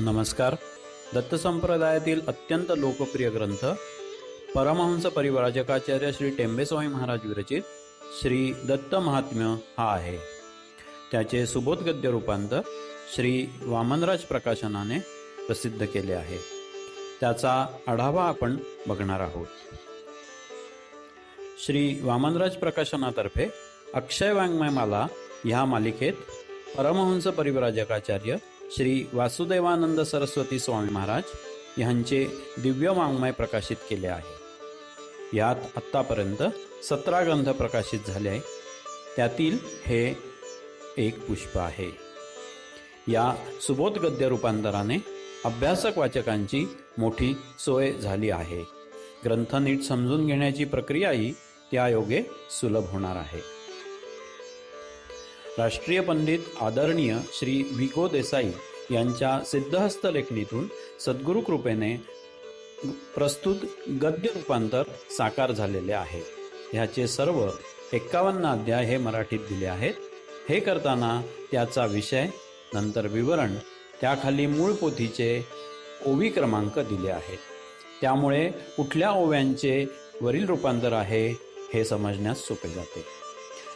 नमस्कार. दत्त संप्रदायातील अत्यंत लोकप्रिय ग्रंथ परमहंस परिवराजकाचार्य श्री टेंबेस्वामी महाराज विरचित श्री दत्त महात्म्य हा आहे. त्याचे सुबोध गद्य रूपांतर श्री वामनराज प्रकाशनाने प्रसिद्ध केले आहे. त्याचा आढावा आपण बघणार आहोत. श्री वामनराज प्रकाशनातर्फे अक्षय वाङ्मयमाला ह्या मालिकेत परमहंस परिव्राजकाचार्य श्री वासुदेवानंद सरस्वती स्वामी महाराज यांचे दिव्य वाङ्मय प्रकाशित केले आहे. यात आत्तापर्यंत सतरा ग्रंथ प्रकाशित झाले आहे त्यातील हे एक पुष्प आहे. या सुबोध गद्य रूपांतराने अभ्यासक वाचकांची मोठी सोय झाली आहे. ग्रंथ नीट समजून घेण्याची प्रक्रियाही त्यायोगे सुलभ होणार आहे. राष्ट्रीय पंडित आदरणीय श्री विगो देसाई यांच्या सिद्धहस्त लेखणीतून सद्गुरु कृपेने प्रस्तुत गद्य रूपांतर साकार झालेले आहे. ह्याचे सर्व एक्कावन्न अध्याय हे मराठीत दिले आहेत. हे करताना त्याचा विषय नंतर विवरण त्याखाली मूळ पोथीचे ओवी क्रमांक दिले आहेत. त्यामुळे कुठल्या ओव्यांचे वरील रूपांतर आहे हे समजण्यास सोपे जाते.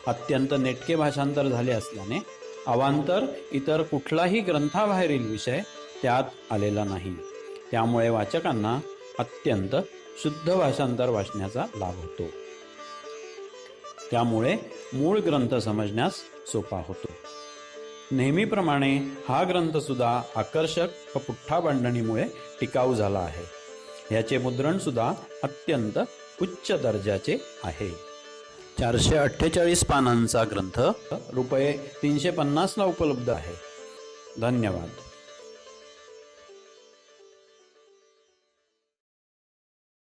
अत्यंत नेटके भाषांतर झाले असल्याने अवांतर इतर कुठलाही ग्रंथाबाहेरील विषय त्यात आलेला नाही. त्यामुळे वाचकांना अत्यंत शुद्ध भाषांतर वाचण्याचा लाभ होतो. त्यामुळे मूळ ग्रंथ समजण्यास सोपा होतो. नेहमीप्रमाणे हा ग्रंथ सुद्धा आकर्षक व पुठ्ठा बांधणीमुळे टिकाऊ झाला आहे. याचे मुद्रण सुद्धा अत्यंत उच्च दर्जाचे आहे. चारशे अठ्ठेचाळीस पानांचा ग्रंथ रुपये तीनशे पन्नासला उपलब्ध आहे. धन्यवाद.